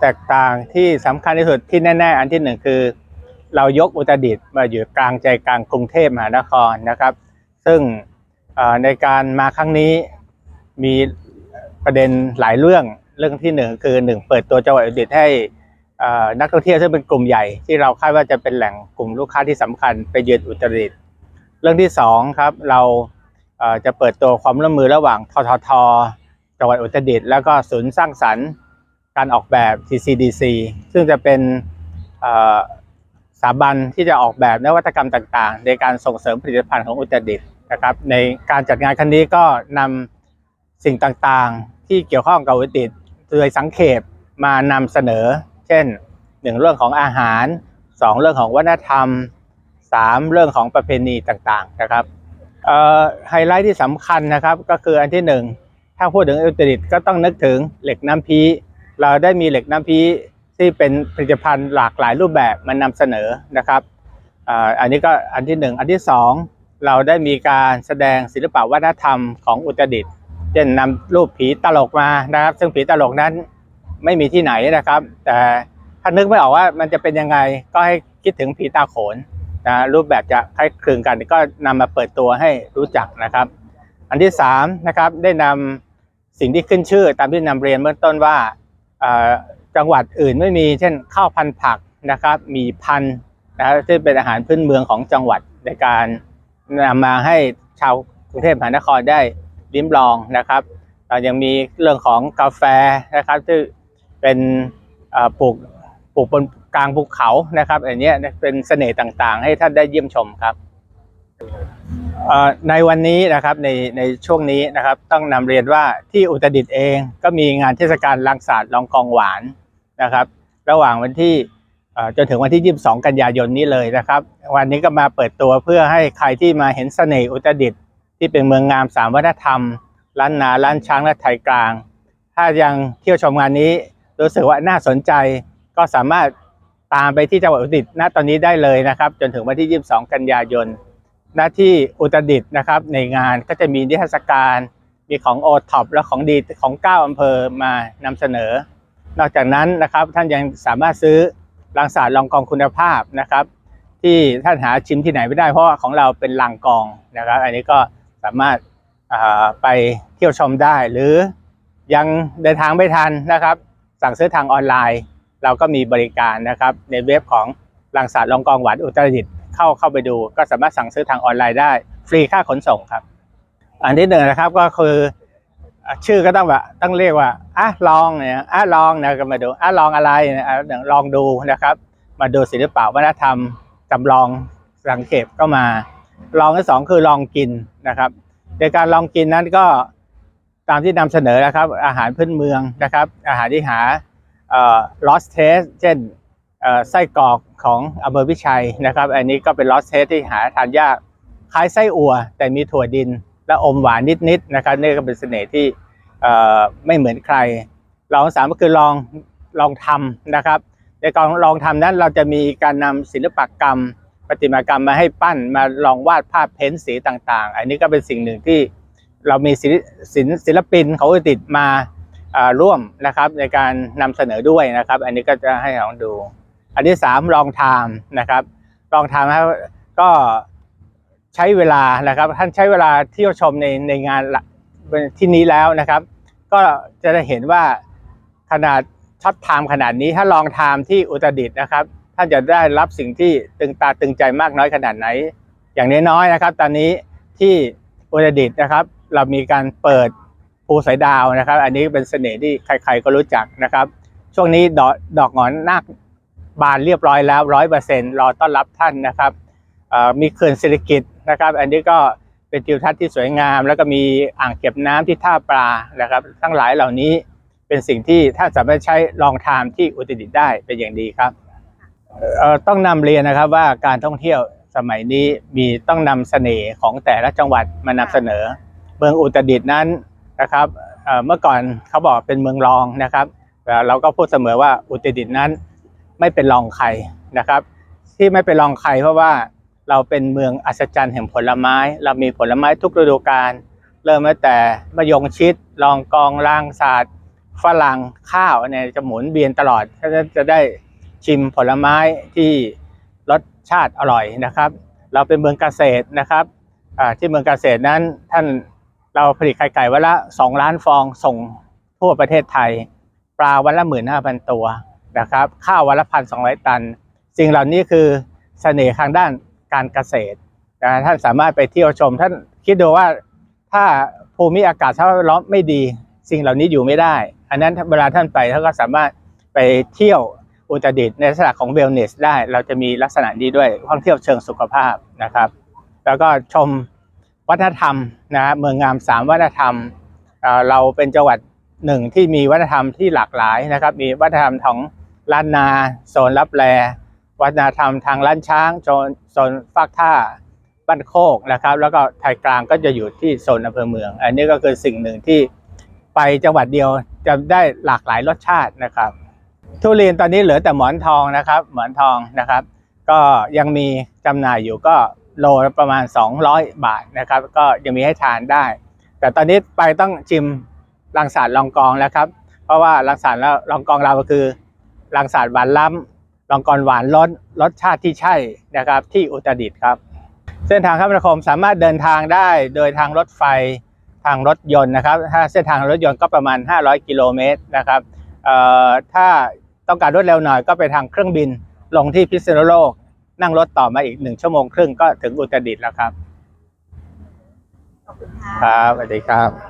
แตกต่างที่สำคัญที่สุดที่แน่ๆ อันที่หนึ่งคือ เรายกอุตรดิตถ์มาอยู่กลางใจกลางกรุงเทพมหานครนะครับ ซึ่งในการมาครั้งนี้มีประเด็นหลายเรื่องเรื่องที่หนึ่งคือหนึ่งเปิดตัวจังหวัดอุตรดิตถ์ให้นักท่องเที่ยวซึ่งเป็นกลุ่มใหญ่ที่เราคาดว่าจะเป็นแหล่งกลุ่มลูกค้าที่สำคัญไปเยือนอุตรดิตถ์เรื่องที่สองครับเราจะเปิดตัวความร่วมมือระหว่างทททจังหวัดอุตรดิตถ์แล้วก็ศูนย์สร้างสรรค์ การออกแบบ TCDC ซึ่งจะเป็นสถาบันที่จะออกแบบนวัตกรรมต่างๆ ในการส่งเสริมผลิตภัณฑ์ของอุตรดิตถ์นะครับ ในการจัดงานครั้งนี้ก็นำสิ่งต่างๆ ที่เกี่ยวข้องกับอุตรดิตถ์โดยสังเขปมานำเสนอ เช่นหนึ่งเรื่องของอาหารสองเรื่องของวัฒนธรรมสามเรื่องของประเพณีต่างๆนะครับไฮไลท์ที่สำคัญนะครับก็คืออันที่หนึ่งถ้าพูดถึงอุตรดิตถ์ก็ต้องนึกถึงเหล็กน้ำพี เราได้มีเหล็กน้ำพีที่เป็นผลิตภัณฑ์หลากหลายรูปแบบมานำเสนอนะครับอันนี้ก็อันที่หนึ่งอันที่สองเราได้มีการแสดงศิลปวัฒนธรรมของอุตรดิตถ์เช่นนำรูปผีตลกมานะครับ ซึ่งผีตลกนั้นไม่มีที่ไหนนะครับ แต่ถ้านึกไม่ออกว่ามันจะเป็นยังไงก็ให้คิดถึงผีตาโขนนะรูปแบบจะคล้ายคลึงกันก็นำมาเปิดตัวให้รู้จักนะครับ อันที่สามนะครับได้นำสิ่งที่ขึ้นชื่อตามที่นำเรียนเบื้องต้นว่า จังหวัดอื่นไม่มี เช่นข้าวพันธุ์ผักนะครับ มีพันธุ์นะครับที่เป็นอาหารพื้นเมืองของจังหวัดในการนำมาให้ชาวกรุงเทพมหานครได้ลิ้มลองนะครับเรายังมีเรื่องของกาแฟนะครับที่เป็นปลูกปลูกบนกลางภูเขานะครับอันเนี้ยเป็นเสน่ห์ต่างๆ ให้ท่านได้เยี่ยมชมครับ ในวันนี้นะครับในในช่วงนี้นะครับต้องนำเรียนว่าที่อุตรดิตถ์เองก็มีงานเทศกาลลังศาสตร์ลองกองหวานนะครับ ระหว่างวันที่จนถึงวันที่ 22 กันยายนนี้เลยนะครับ วันนี้ก็มาเปิดตัวเพื่อให้ใครที่มาเห็นเสน่ห์อุตรดิตถ์ที่เป็นเมืองงามสามวัฒนธรรมล้านนาล้านช้างและไทยกลาง ถ้ายังเที่ยวชมงานนี้รู้สึกว่าน่าสนใจก็สามารถตามไปที่จังหวัดอุตรดิตถ์ณตอนนี้ได้เลยนะครับ จนถึงวันที่ 22 กันยายน หน้าที่อุตรดิตถ์นะครับ ในงานก็จะมีนิทรรศการ มีของโอท็อปและของดีของเก้าอำเภอมานำเสนอ นอกจากนั้นนะครับท่านยังสามารถซื้อรังสาดรองกองคุณภาพนะครับ ที่ท่านหาชิมที่ไหนไม่ได้เพราะของเราเป็นลังกองนะครับ อันนี้ก็สามารถาไปเที่ยวชมได้ หรือยังเดินทางไม่ทันนะครับ สั่งซื้อทางออนไลน์ เราก็มีบริการนะครับในเว็บของรังสาดรองกองหวานอุตรดิตถ์ เข้าเข้าไปดู ก็สามารถสั่งซื้อทางออนไลน์ได้ ฟรีค่าขนส่งครับ อันที่หนึ่งนะครับก็คือชื่อก็ต้องแบบต้องเรียกว่าอะลองเนี่ยอะลองนะก็มาดูอะลองอะไรนะอะลองดูนะครับ มาดูศิลปะวัฒนธรรมจำลองสังเขปก็มา ลองที่สองคือลองกินนะครับในการลองกินนั้นก็ตามที่นำเสนอนะครับ อาหารพื้นเมืองนะครับ อาหารที่หาเอ่อ lost taste เช่น ไส้กรอกของอำเภอพิชัยนะครับ อันนี้ก็เป็น lost taste ที่หาทานยากคล้ายไส้อั่ว แต่มีถั่วดินและอมหวานนิดๆนะครับนี่ก็เป็นเสน่ห์ที่ไม่เหมือนใคร ลองสามก็คือลองลองทำนะครับ ในการลองทำนั้นเราจะมีการนำศิลปกรรมประติมากรรมมาให้ปั้นมาลองวาดภาพเพ้นท์สีต่างๆ อันนี้ก็เป็นสิ่งหนึ่งที่เรามีศิลศิลปินเขาติดมาอ่าร่วมนะครับในการนำเสนอด้วยนะครับ อันนี้ก็จะให้ลองดู อันที่สามลองทามนะครับลองทามนะครับก็ใช้เวลานะครับ ท่านใช้เวลาเที่ยวชมในในงานที่นี้แล้วนะครับ ก็จะได้เห็นว่าขนาดช็อตไทม์ขนาดนี้ถ้าลองไทม์ที่อุตรดิตถ์นะครับ ท่านจะได้รับสิ่งที่ตึงตาตึงใจมากน้อยขนาดไหน อย่างน้อยๆนะครับ ตอนนี้ที่อุตรดิตถ์นะครับ เรามีการเปิดภูสายดาวนะครับ อันนี้เป็นเสน่ห์ที่ใครๆก็รู้จักนะครับ ช่วงนี้ดอกดอกหงอนนาค บานเรียบร้อยแล้วร้อยเปอร์เซ็นต์รอต้อนรับท่านนะครับมีเขื่อนเศรษฐกิจนะครับ อันนี้ก็เป็นทิวทัศน์ที่สวยงาม แล้วก็มีอ่างเก็บน้ำที่ท่าปลานะครับ ทั้งหลายเหล่านี้เป็นสิ่งที่ถ้านสามารถใช้ลองทามที่อุตรดิตได้เป็นอย่างดีครับต้องนำเรียนนะครับว่าการท่องเที่ยวสมัยนี้มีต้องนำเสน่ห์ของแต่ละจังหวัดมานำเสนอ เมืองอุตรดิตถ์นั้นนะครับเมื่อก่อนเขาบอกเป็นเมืองรองนะครับแต่เราก็พูดเสมอว่าอุตรดิตถ์นั้น ไม่เป็นรองใครนะครับ ที่ไม่เป็นรองใครเพราะว่าเราเป็นเมืองอัศจรรย์แห่งผลไม้ เรามีผลไม้ทุกฤดูกาลเริ่มตั้งแต่มะยงชิดลองกองลางศาสตร์ฝรั่งข้าวเนี่ยจะหมุนเวียนตลอดก็จะได้ชิมผลไม้ที่รสชาติอร่อยนะครับ เราเป็นเมืองเกษตรนะครับอ่าที่เมืองเกษตรนั้นท่านเราผลิตไข่ไก่วันละ 2 ล้านฟองส่งทั่วประเทศไทย ปลาวันละหมื่นห้าพันตัว นะครับข้าววันละพันสองร้อยตัน สิ่งเหล่านี้คือเสน่ห์ทางด้านการเกษตรนะท่านสามารถไปเที่ยวชม ท่านคิดดูว่าถ้าภูมิอากาศสภาพล้อมไม่ดี สิ่งเหล่านี้อยู่ไม่ได้ อันนั้นเวลาท่านไปท่านก็สามารถไปเที่ยวอุตรดิตถ์ในลักษณะของเวลเนสได้ เราจะมีลักษณะนี้ด้วยท่องเที่ยวเชิงสุขภาพนะครับ แล้วก็ชมวัฒนธรรมนะเมืองงามสามวัฒนธรรมเอ่อเราเป็นจังหวัดหนึ่งที่มีวัฒนธรรมที่หลากหลายนะครับ มีวัฒนธรรมของ ล้านนาโซนรับแลวัฒนธรรมทางล้านช้างโซนโซนฟากท่าบ้านโคกนะครับ แล้วก็ไทยกลางก็จะอยู่ที่โซนอำเภอเมือง อันนี้ก็คือสิ่งหนึ่งที่ไปจังหวัดเดียวจะได้หลากหลายรสชาตินะครับ ทุเรียนตอนนี้เหลือแต่หมอนทองนะครับ หมอนทองนะครับ ก็ยังมีจำหน่ายอยู่ก็โลประมาณ 200 บาทนะครับ ก็ยังมีให้ทานได้ แต่ตอนนี้ไปต้องชิมรังสาดลองกองแล้วครับ เพราะว่ารังสาดแล้วลองกองเราคือ รังสาดหวานล้ำลองกองหวานรสรสชาติที่ใช่นะครับที่อุตรดิตถ์ครับ เส้นทางคมนาคมสามารถเดินทางได้โดยทางรถไฟทางรถยนต์นะครับ ถ้าเส้นทางรถยนต์ก็ประมาณ 500 กิโลเมตรนะครับเอ่อถ้าต้องการรวดเร็วหน่อยก็ไปทางเครื่องบินลงที่พิษณุโลก นั่งรถต่อมาอีกหนึ่งชั่วโมงครึ่งก็ถึงอุตรดิตถ์แล้วครับขอบคุณค่ะครับสวัสดีครับ